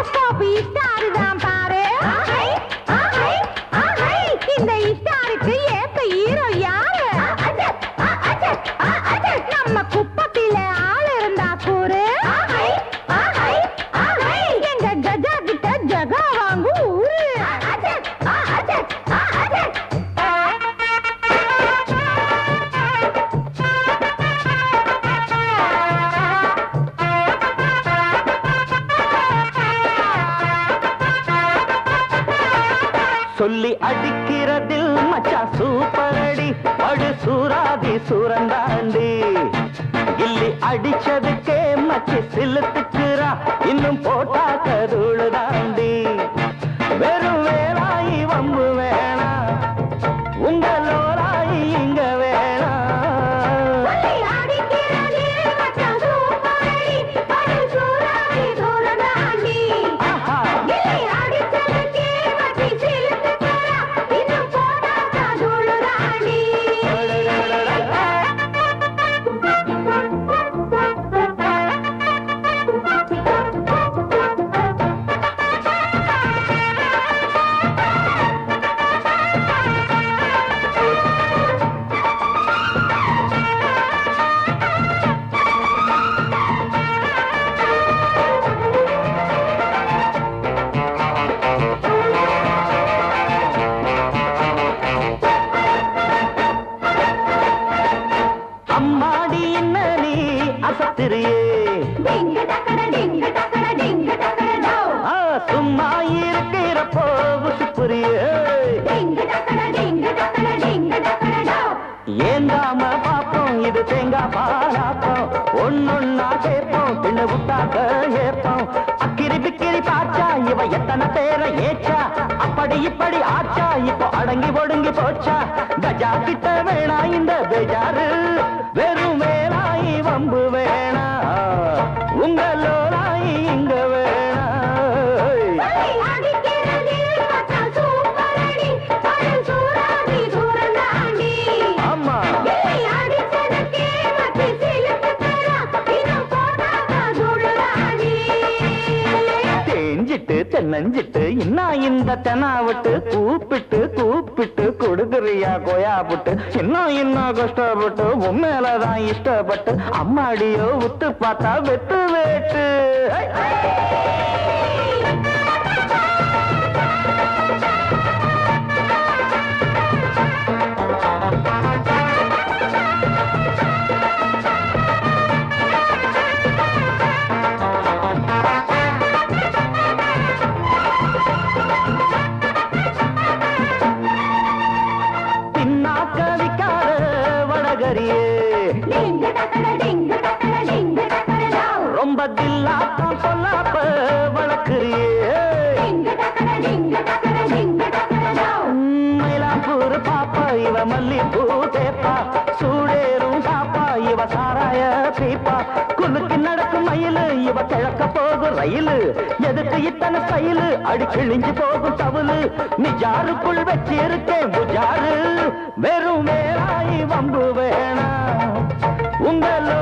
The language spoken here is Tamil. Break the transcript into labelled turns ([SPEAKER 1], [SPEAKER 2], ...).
[SPEAKER 1] பயோஸ்கோப் இஸ்டாரு
[SPEAKER 2] சொல்லி அடிக்கிறதில் மச்சா சூப்பர் அடி படு சூராதி சூரந்தாண்டி. கில்லி அடிச்சதுக்கே மச்சி சிலுத்துக்குறா. இன்னும் போட்டா கதுளு அசத்திரியே சும்மா இருக்கிறப்போ புரிய ஏந்தாம பாப்போம்? இது தேங்காய் பாலாப்போம். ஒன்னொன்னா கேட்போம் பின்ன விட்டாக்க ஏப்போம். அக்கிரி பிக்கிரி பாச்சா இவ எத்தனை பேரை ஏச்சா? அப்படி இப்படி ஆச்சா? இப்போ அடங்கி ஒடுங்கி போச்சா? கஜா கிட்ட வேணா இந்த பேஜாரு வெறும் வேலாயி வம்பு வேணா தேஞ்சிட்டு தென்னஞ்சிட்டு இன்னும் இந்த தெனாவிட்டு கூப்பிட்டு கூப்பிட்டு கொடுக்குறியா கொயாப்பிட்டு இன்னும் இன்னும் கஷ்டப்பட்டு உண்மையிலதான் இஷ்டப்பட்டு அம்மாடியோ உத்து பார்த்தா வெத்து வேட்டு. ரொம்ப தில்லாட்டம் சொல்லாப்ப வளர்க்குறியே மயிலாப்பூர் பாப்பா இவ மல்லிப்பூ தேப்பா. சூடேறும் சாப்பா இவ சாராய பீப்பா. குலுக்கி நடக்கும் மயிலு இவ கிழக்க போகும் ரயிலு. எதுக்கு இத்தனை ஸ்டைலு? அடி கிழிஞ்சு போகும் தவுலு. நிஜாருக்குள் வச்சிருக்கேன் புஜாரு வெறும் வேலாயி வம்பு வேணா உங்களோராயி இங்க வேணா